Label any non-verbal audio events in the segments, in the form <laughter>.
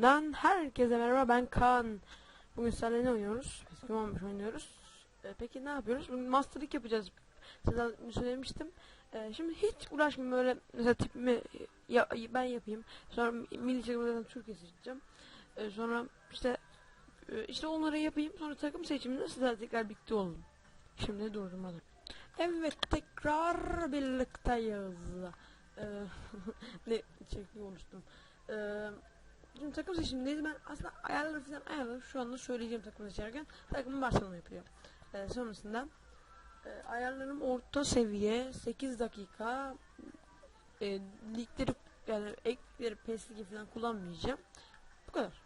kanalından herkese merhaba ben Kaan. Bugün sizlerle ne oynuyoruz? Bizim 15 oynuyoruz. Ee, peki ne yapıyoruz? Bugün masterlık yapacağız. Size söylemiştim. Ee, şimdi hiç uğraşmayayım böyle mesela tipimi ya, ben yapayım. Sonra milli takımdan Türkiye seçeceğim. Ee, sonra işte e, işte onları yapayım. Sonra takım seçiminde sizlerle tekrar birlikte olalım. Şimdi durdum hadi. Evet tekrar birlikteyiz. Ee, <laughs> ne çekmeyi unuttum. Ee, şimdi takım seçimdeyiz. Ben aslında ayarları falan ayarladım. Şu anda söyleyeceğim takım seçerken takımın başlama yapıyor. Ee, sonrasında e, ayarlarım orta seviye 8 dakika e, ligleri yani ekleri pesli falan kullanmayacağım. Bu kadar.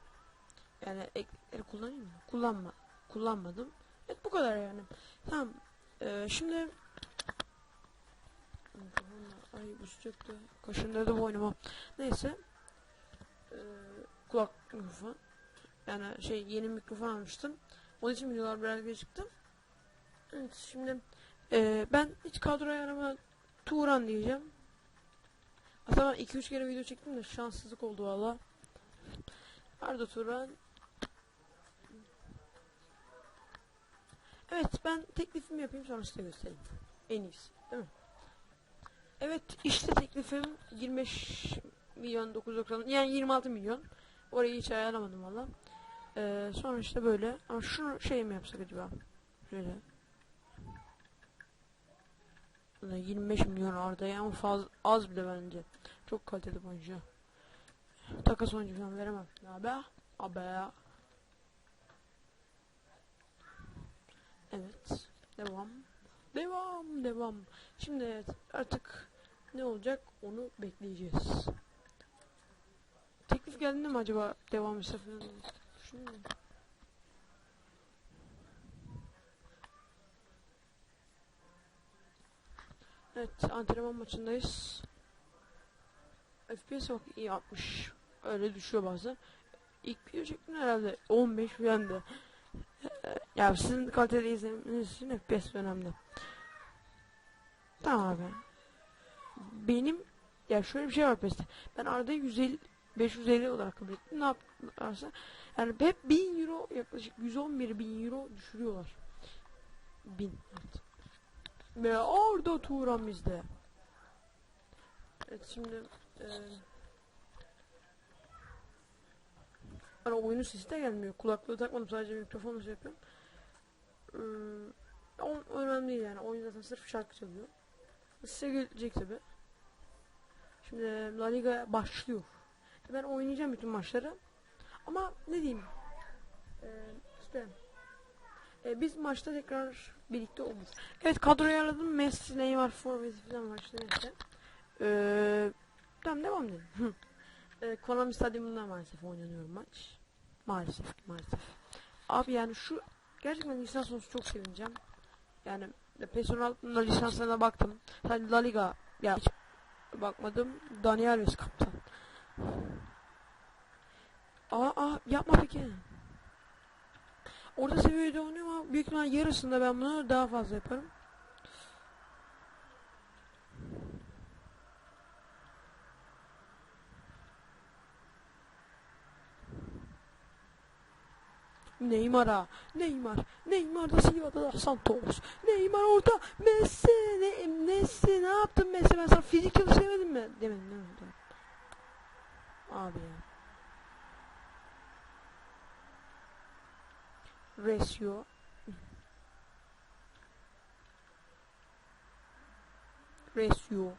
Yani ekleri kullanayım mı? Kullanma. Kullanmadım. Evet bu kadar yani. Tamam. Ee, şimdi Ay bu sıcakta kaşındırdı boynumu. Neyse. Ee, kulak mikrofon. Yani şey yeni mikrofon almıştım. Onun için videolar biraz çıktı. Evet şimdi e, ben hiç kadroya arama Turan diyeceğim. Aslında ben 2-3 kere video çektim de şanssızlık oldu valla. Arda Turan. Evet ben teklifimi yapayım sonra size göstereyim. En iyisi değil mi? Evet işte teklifim 25 milyon 990 yani 26 milyon. Orayı hiç ayarlamadım valla. Ee, sonra işte böyle ama şunu şey mi yapsak acaba? Şöyle. Ulan 25 milyon Arda'ya ama faz, az bile bence. Çok kaliteli oyuncu. Takas oyuncu falan veremem. Abi. Abi. Evet. Devam. Devam. Devam. Şimdi evet, artık ne olacak onu bekleyeceğiz. Teklif geldi mi acaba devam etse. Evet antrenman maçındayız. FPS bak iyi yapmış. Öyle düşüyor bazen. İlk video çektim herhalde 15 falan. <laughs> Ya sizin kaliteli izlemeniz için FPS önemli. Tamam abi. Benim ya şöyle bir şey var PES'te. Ben arada 150 550 olarak kabul ettim. Ne yaparsa yani hep 1000 euro yaklaşık 111 bin euro düşürüyorlar. 1000 evet. Ve orada Turan bizde. Evet şimdi e, Bana oyunun sesi de gelmiyor. Kulaklığı takmadım sadece mikrofonla şey yapıyorum. Ee, on, önemli değil yani. Oyun zaten sırf şarkı çalıyor. Size gelecek tabi. Şimdi La Liga başlıyor. Ben oynayacağım bütün maçları. Ama ne diyeyim? Ee, işte e, biz maçta tekrar birlikte olur. Evet kadroyu ayarladım. Messi, Neymar, Forvet falan var işte neyse. Ee, tamam devam edelim. e, Konami Stadyumunda maalesef oynanıyor maç. Maalesef maalesef. Abi yani şu gerçekten lisans olsun çok sevineceğim. Yani 16'da lisanslarına baktım. Hani La Liga ya hiç bakmadım. Daniel Alves kaptan. Aa, aa yapma peki. Orada seviyede oynuyor ama büyük ihtimal yarısında ben bunu daha fazla yaparım. Neymar'a, Neymar, Neymar da Silva'da da Santos, Neymar orada, Messi, ne, Messi ne yaptın Messi ben sana fizik çalıştırmadım mi? Demedim, demedim. Abi ya. Resio. Resio.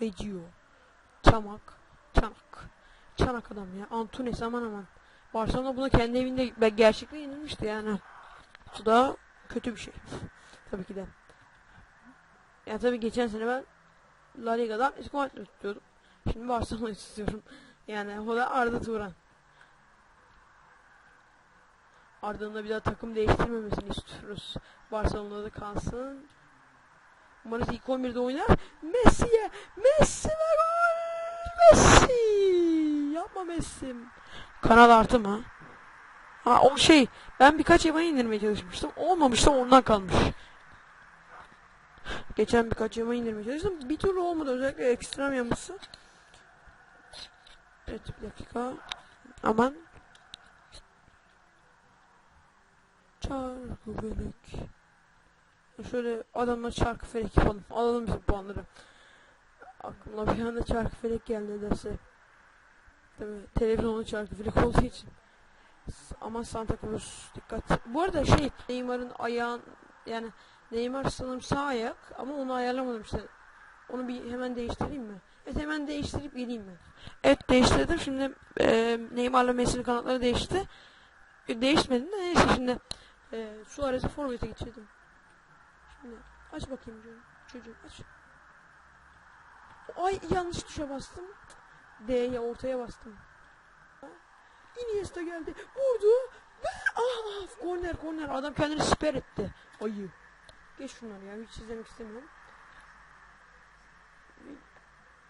Regio. Çamak. Çanak. Çanak adam ya. Antunes aman aman. Barcelona buna kendi evinde gerçekten yenilmişti yani. Bu da kötü bir şey. <laughs> tabii ki de. Yani tabii geçen sene ben La Liga'dan Esquadra tutuyordum. Şimdi Barcelona <laughs> istiyorum. Yani o da Arda Turan. Arda'nın da bir daha takım değiştirmemesini istiyoruz. Barcelona'da kalsın. Umarız ilk 11'de oynar. Messi'ye! Messi ve gol! Messi! Yapma Messi. Kanal artı mı? Ha o şey ben birkaç yamayı indirmeye çalışmıştım. Olmamıştı ondan kalmış. Geçen birkaç yamayı indirmeye çalıştım. Bir türlü olmadı özellikle ekstrem yaması. Evet bir dakika. Aman. Çarkı felek. Şöyle adamla çarkı felek yapalım. Alalım bizim puanları. Aklıma bir anda çarkı felek geldi nedense. Tabii televizyonda çarkı felek olduğu için. Aman Santa Cruz dikkat. Bu arada şey Neymar'ın ayağın yani Neymar sanırım sağ ayak ama onu ayarlamadım işte. Onu bir hemen değiştireyim mi? Evet hemen değiştirip geleyim mi? Evet değiştirdim. Şimdi e, Neymar'la Messi'nin kanatları değişti. E, değişmedi de neyse şimdi e, Suarez'i forvete geçirdim. Şimdi aç bakayım çocuğum. Çocuğum aç. Ay yanlış tuşa bastım. D'ye ortaya bastım. Iniesta geldi. Vurdu. Ah korner korner. Adam kendini siper etti. Ayı. Geç şunları ya. Hiç izlemek istemiyorum.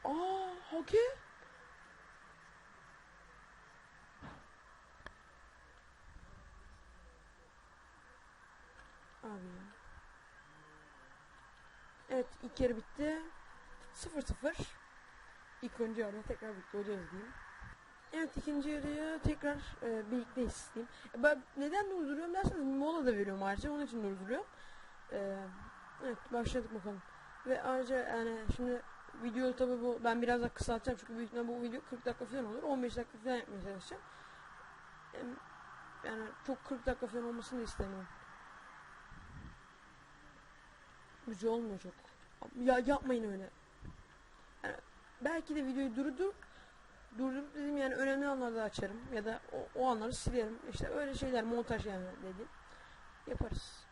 Aa Hake. Abi. Evet ilk yarı bitti. 0-0. İlk önce yarı tekrar bitti oluyoruz diyeyim. Evet ikinci yarıya tekrar e, birlikteyiz diyeyim. E, ben neden durduruyorum derseniz mola da veriyorum ayrıca onun için durduruyorum. E, evet başladık bakalım. Ve ayrıca yani şimdi video tabi bu ben biraz daha kısaltacağım çünkü büyük bu video 40 dakika falan olur. 15 dakika falan yapmaya çalışacağım. Yani çok 40 dakika falan olmasını da istemiyorum. güzel olmuyor çok. Ya yapmayın öyle. Yani belki de videoyu durdur durdurup dedim yani önemli anlarda açarım ya da o, o anları silerim. İşte öyle şeyler montaj yani dedim. Yaparız.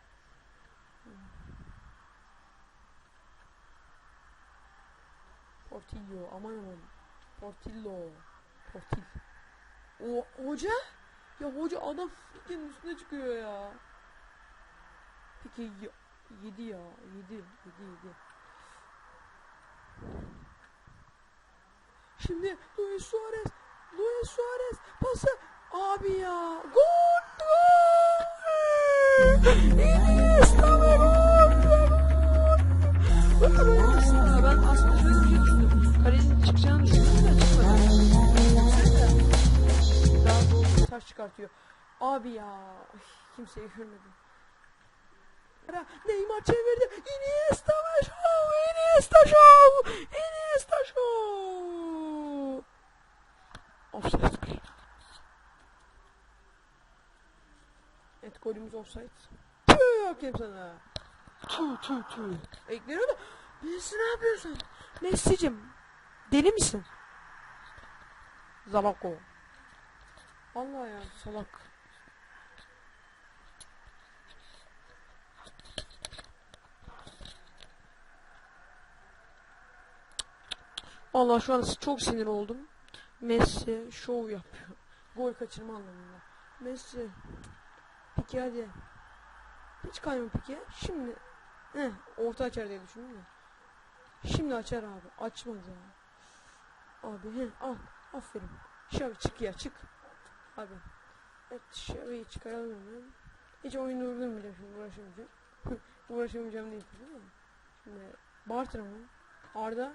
Portillo aman aman. Portillo. Portil. O hoca? Ya hoca adam fikin üstüne çıkıyor ya. Peki ya. 7 ya. 7. 7 7. Şimdi Luis Suarez. Luis Suarez pası. Abi ya. Gol. Gol. Iniesta ve gol. Gol. Ben aslında şöyle bir şey düşündüm. Kalecinin çıkacağını düşündüm de çıkmadı. Daha doğru saç çıkartıyor. Abi ya. Kimseyi görmedim. Ara, Neymar çevirdi. Iniesta şov. Iniesta şov. Iniesta şov. Offside. Evet golümüz offside. Tüh hakem sana. Tüh tüh tüh. Ekleniyor da. Messi ne yapıyorsun? Messi'cim. Deli misin? Zabako. Allah ya salak. Allah şu an çok sinir oldum. Messi şov yapıyor. Gol kaçırma anlamında. Messi. Peki hadi. Hiç kayma peki. Şimdi. Heh, orta açar diye düşündüm de. Şimdi açar abi. Açmadı ya. Abi he al. Aferin. Şavi çık ya çık. Abi. Evet Şavi'yi çıkaralım hemen. Hiç oyun durdum bile şimdi uğraşamayacağım. <laughs> uğraşamayacağım değil? Şimdi Bartra? Arda.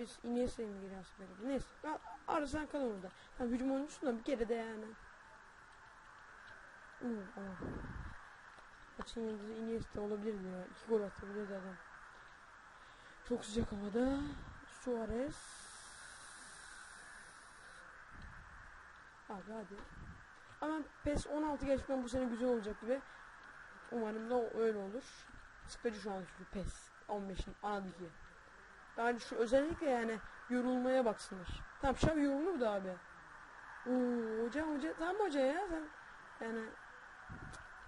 Biz Iniesta'yı mı asıp verelim? Neyse. Ya, Arda sen kal orada. Ha, hücum oyuncusun da bir kere de yani. Hmm, aman. Maçın yıldızı Iniesta olabilir ya? İki gol atabilir adam. Çok sıcak havada. Suarez. Abi hadi. Ama PES 16 gerçekten bu sene güzel olacak gibi. Umarım da öyle olur. Sıkıcı şu an çünkü PES 15'in ana. Yani şu özellikle yani yorulmaya baksınlar. Tamam Şavi yorulur da abi. Oo, hoca hoca tam hoca ya sen. Yani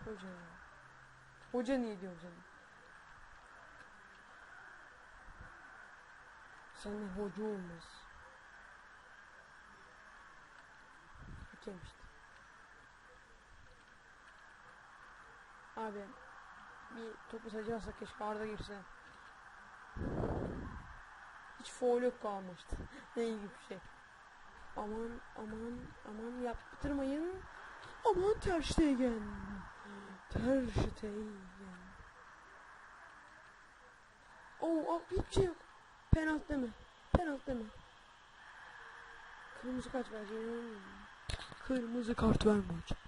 hoca ya. Hoca niye diyorum sana? Seninle hoca olmaz. Hakem işte. Abi bir topu sayacaksak keşke Arda girse. Hiç foul yok kalmıştı. ne iyi bir şey. Aman aman aman yaptırmayın. Aman Ter Stegen. Ter Stegen. Oo, oh, hiçbir şey yok. Penaltı deme. Penaltı deme. Kırmızı kart vereceğim. Kırmızı kart verme hocam.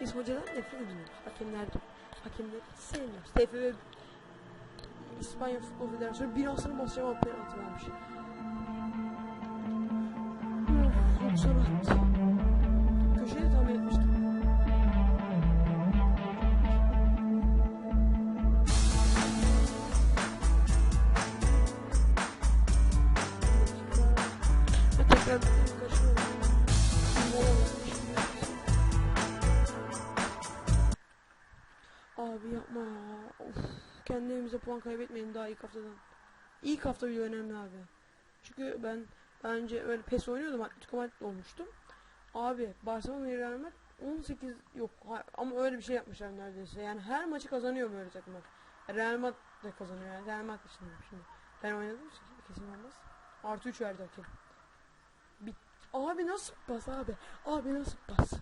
Biz hocadan nefret ediyoruz. Hakemler, hakemleri sevmiyoruz. TFF İspanya Futbol Federasyonu binasını basacağım ama penaltı vermiş. Attı. Köşeye tahmin etmiştim. Kaybetmeyelim daha ilk haftadan. İlk hafta bile önemli abi. Çünkü ben daha önce öyle PES oynuyordum. Atletico Madrid olmuştum. Abi Barcelona Real Madrid 18 yok ama öyle bir şey yapmışlar neredeyse. Yani her maçı kazanıyor böyle takımlar. Real Madrid de kazanıyor yani. Real Madrid şimdi. şimdi. Ben oynadım kesin olmaz. Artı 3 verdi hakem. Bit abi nasıl pas abi? Abi nasıl pas?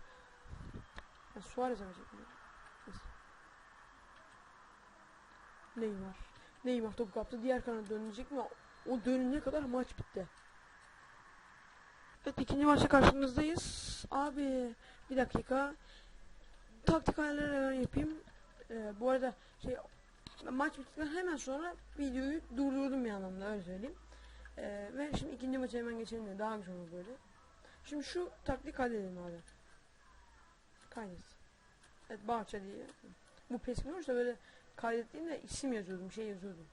Ya Suarez verecek mi? Neyse. Neymar. Neymar topu kaptı. Diğer kanada dönecek mi? O dönene kadar maç bitti. Evet ikinci maçta karşınızdayız. Abi bir dakika. Taktik ayarları yapayım. Ee, bu arada şey maç bittikten hemen sonra videoyu durdurdum bir anlamda öyle söyleyeyim. Ee, ve şimdi ikinci maça hemen geçelim de daha güzel olur böyle. Şimdi şu taktik kaydedelim abi. Kaydet. Evet Bahçe diye. Bu pes olursa böyle kaydettiğimde isim yazıyordum, şey yazıyordum.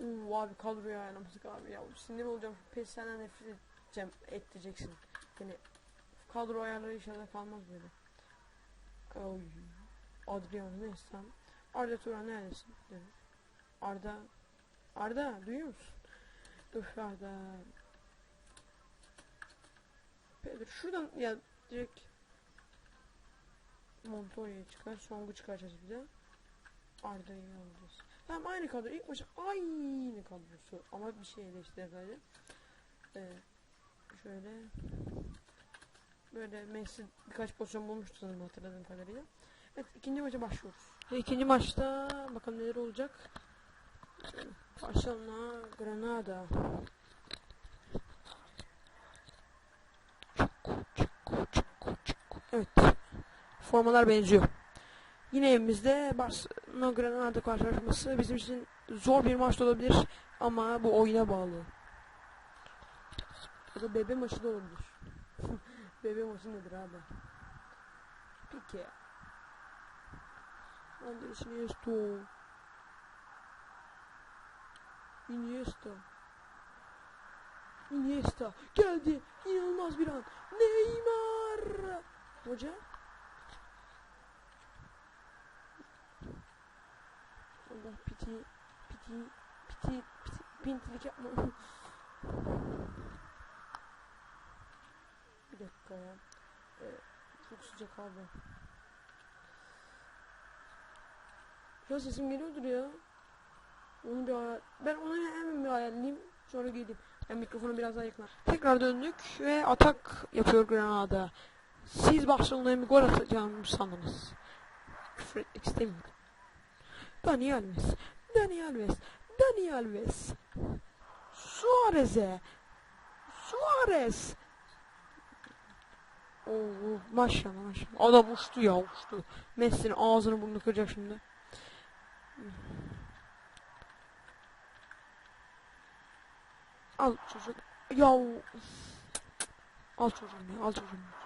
Uuu abi kadroya ayarlamıştık abi ya. Sinir olacağım. Pes senden nefret edeceğim, ettireceksin. Yani kadro ayarları inşallah kalmaz böyle. Oy. Adriano neyse. Arda Turan neredesin? Dedim. Arda. Arda duyuyor musun? Dur Arda. Pedro şuradan ya direkt Montoya'yı çıkar. Song'u çıkaracağız bir de. Arda'yı alacağız. Tamam aynı kadro. İlk maçı aynı kadrosu. Ama bir şey değişti sadece. Ee, şöyle böyle Messi birkaç pozisyon bulmuştu sanırım hatırladığım kadarıyla. Evet ikinci maça başlıyoruz. İkinci maçta bakalım neler olacak. Barcelona Granada. Evet. Formalar benziyor. Yine evimizde Barcelona Granada karşılaşması bizim için zor bir maç olabilir ama bu oyuna bağlı. Ya da bebe maçı da olabilir. <laughs> bebe maçı nedir abi? Peki. Andres Iniesta. Iniesta. Iniesta. Geldi. İnanılmaz bir an. Neymar. Hoca. Allah piti. Piti. Piti. Piti. Pintilik yapma. <laughs> bir dakika ya. Ee, çok sıcak abi. Ya sesim geliyordur ya. Onu bir ayar... Ben onu hemen bir ayarlayayım. Sonra geleyim. Ben mikrofonu biraz daha yakına. Tekrar döndük ve atak yapıyor Granada. Siz Barcelona'ya bir gol atacağımı sandınız. Küfür etmek istemiyorum. Dani Alves. Dani Alves. Dani Alves. Suarez'e. Suarez. Oo, maşallah maşallah. Adam uçtu ya uçtu. Messi'nin ağzını burnunu kıracak şimdi. Al çocuk. Ya al çocuğum ya al çocuğum.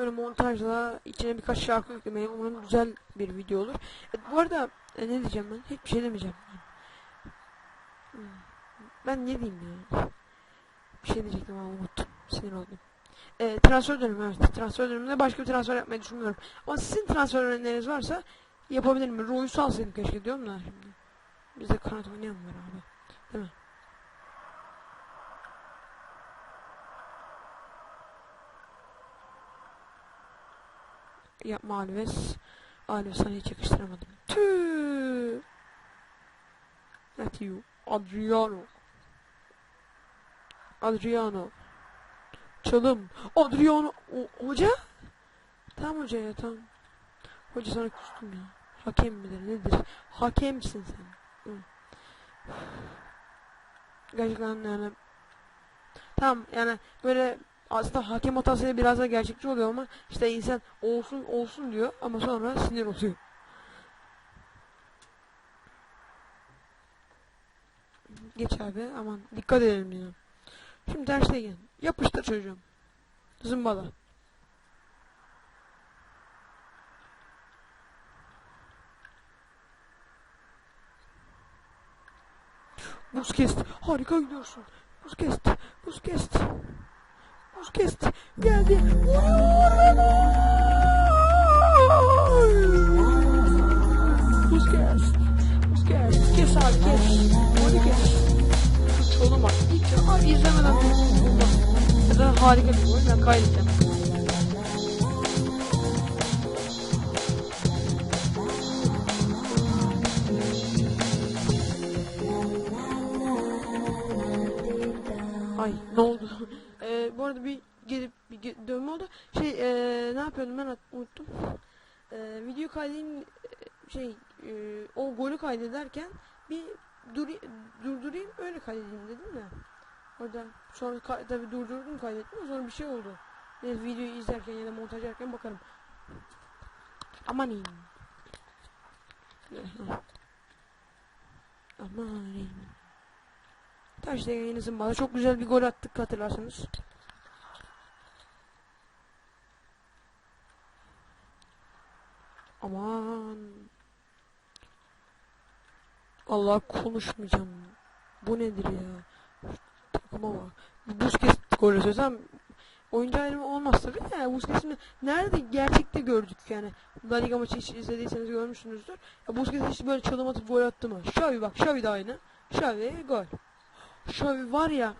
Böyle montajla içine birkaç şarkı yüklemeyi umarım güzel bir video olur. E, bu arada e, ne diyeceğim ben? Hiçbir şey demeyeceğim. Hmm. Ben ne diyeyim ya? Bir şey diyecektim ama unuttum. Sinir oldum. E, transfer dönemi evet. Transfer döneminde başka bir transfer yapmayı düşünmüyorum. Ama sizin transfer öneriniz varsa yapabilirim. Roy'u alsaydım keşke diyorum da şimdi. Bizde kanat oynayan var abi. Değil mi? Yapma Alves. Alves sana hiç yakıştıramadım. Tüü. Matthew. Adriano. Adriano. Çalım. Adriano. O, hoca? Tamam hoca ya tamam. Hoca sana küstüm ya. Hakem midir nedir? Hakemsin sen. Hı. Gerçekten yani. Tamam yani böyle aslında hakem hatası biraz da gerçekçi oluyor ama işte insan olsun olsun diyor ama sonra sinir oluyor. Geç abi aman dikkat edelim ya. Şimdi derste gel. Yapıştır çocuğum. Zımbala. Buz kesti. Harika gidiyorsun. Buz kesti. Buz kesti. Buz kesti. Dönme oldu. Şey ee, ne yapıyordum ben unuttum. Ee, video kaydedeyim şey ee, o golü kaydederken bir duri, durdurayım öyle kaydedeyim dedim de. Orada sonra ka- tabii durdurdum kaydettim sonra bir şey oldu. Neyse videoyu izlerken ya da montaj ederken bakarım. Aman iyiyim. Aman iyiyim. Taşla yayınızın bana çok güzel bir gol attık hatırlarsanız. Aman. Allah konuşmayacağım. Bu nedir ya? Takıma bak. Busquets golü söylesem oyuncu ayrımı olmaz tabii de yani Busquets'i nerede gerçekte gördük yani. La Liga maçı hiç izlediyseniz görmüşsünüzdür. Ya Busquets hiç böyle çalım atıp gol attı mı? Xavi bak Xavi de aynı. Xavi gol. Şöyle var ya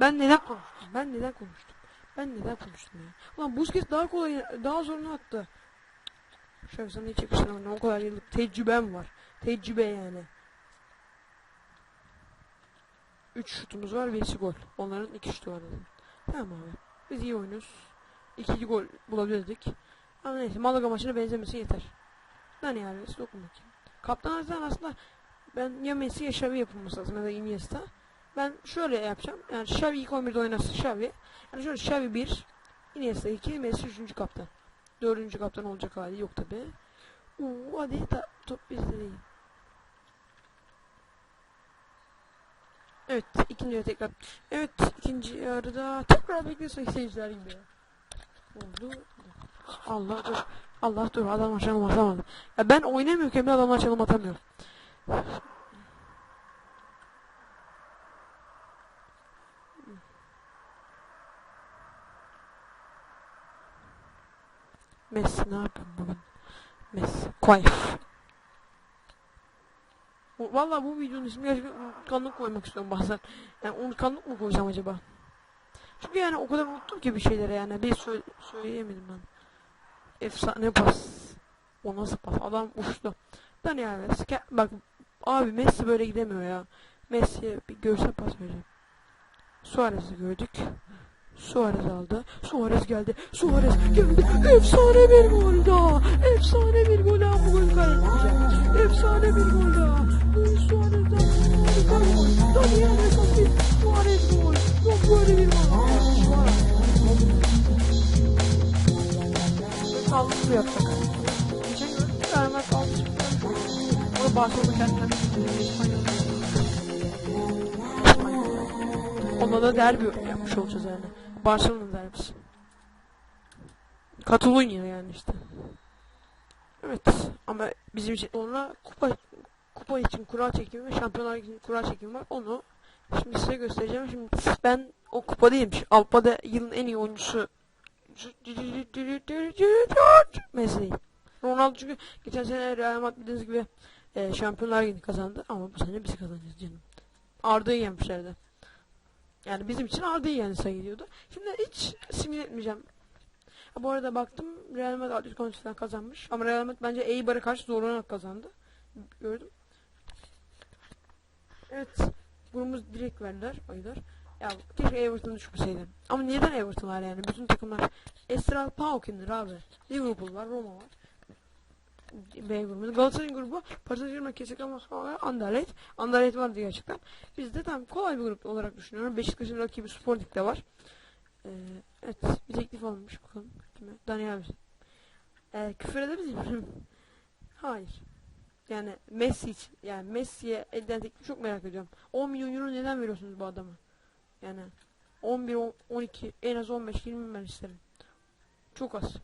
ben neden konuştum? Ben neden konuştum? Ben neden konuştum ya? Ulan Busquets daha kolay daha zorunu attı. Şöyle sana hiç yakıştıramadım. O kadar yıllık tecrübem var. Tecrübe yani. 3 şutumuz var, birisi gol. Onların iki şutu var dedim. Tamam abi. Biz iyi oynuyoruz. İkinci gol bulabilirdik. Ama neyse Malaga maçına benzemesi yeter. Dani Alves dokun bakayım. Kaptan Arslan aslında ben ya Messi ya Xavi yapılması lazım ya da Iniesta. Ben şöyle yapacağım. Yani Xavi ilk 11'de oynasın Xavi. Yani şöyle Xavi 1, Iniesta 2, Messi 3. kaptan. 4. kaptan olacak hali yok tabi. Uuu hadi da, top bizde değil. Evet ikinci yarı tekrar. Evet ikinci yarıda tekrar bekliyorsun seyirciler gibi. Oldu. Allah dur. Allah dur adam aşağıma atamadı. Ya ben oynamıyorken bir adam aşağıma atamıyor. Messi ne yapayım bugün? Messi. Koyf. Valla bu videonun ismi gerçekten unutkanlık koymak istiyorum bazen. Yani unutkanlık mı koysam acaba? Çünkü yani o kadar unuttum ki bir şeylere yani. Bir söyle söyleyemedim ben. Efsane pas. O nasıl pas? Adam uçtu. Alves. Ke- Bak abi Messi böyle gidemiyor ya. Messi'ye bir görsel pas vereceğim. Suarez'i gördük. Suarez aldı. Suarez geldi. Suarez geldi. Efsane bir gol daha. Efsane bir gol daha. Bu kaydedeceğim. Efsane bir gol daha. Luis Suarez'den harika gol. Daniel Messi. Suarez gol. Bir gol. Yapsak. Geçen gün Barcelona kendinden İspanyol. Ona da derbi yapmış olacağız yani. Barcelona derbisi. Katalonya yani işte. Evet ama bizim için sonra kupa kupa için kura çekimi ve şampiyonlar için kura çekimi var. Onu şimdi size göstereceğim. Şimdi ben o kupa değilmiş. Avrupa'da yılın en iyi oyuncusu Messi. Ronaldo çünkü geçen sene Real Madrid bildiğiniz gibi e, Şampiyonlar Ligi kazandı ama bu sene biz kazanacağız canım. Arda'yı yenmişlerdi. Yani bizim için Arda'yı yani sayılıyordu. Şimdi hiç simüle etmeyeceğim. Bu arada baktım Real Madrid Atletico Madrid'den kazanmış. Ama Real Madrid bence Eibar'a karşı zorlanarak kazandı. Gördüm. Evet. Grubumuz direkt verdiler. Aylar. Ya keşke Everton düşmeseydi. Ama neden Everton var yani? Bütün takımlar Estral Paukin'dir abi. Liverpool var, Roma var. B grubu. Galatasaray'ın grubu Paris Saint-Germain, ve Anderlecht. Anderlecht vardı gerçekten. Biz de tam kolay bir grup olarak düşünüyorum. Beşiktaş'ın rakibi Sporting de var. Ee, evet bir teklif almış bakalım. Kime? Dani abi. Ee, küfür edebilir miyim? <laughs> Hayır. Yani Messi için. Yani Messi'ye elden teklif çok merak ediyorum. 10 milyon euro neden veriyorsunuz bu adama? Yani 11, 10, 12, en az 15, 20 ben isterim. Çok az.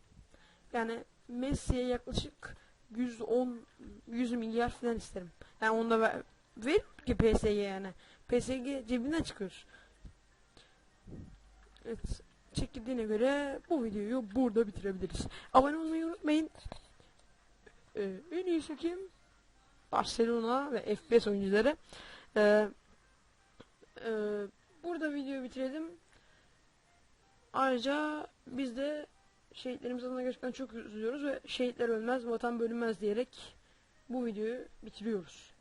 Yani Messi'ye yaklaşık 110 100 milyar falan isterim. Yani onu da ver, ver ki PSG yani. PSG cebinden çıkıyor. Evet. Çekildiğine göre bu videoyu burada bitirebiliriz. Abone olmayı unutmayın. Ee, en iyisi kim? Barcelona ve FPS oyuncuları. Ee, e, burada videoyu bitirelim. Ayrıca biz de şehitlerimiz adına gerçekten çok üzülüyoruz ve şehitler ölmez, vatan bölünmez diyerek bu videoyu bitiriyoruz.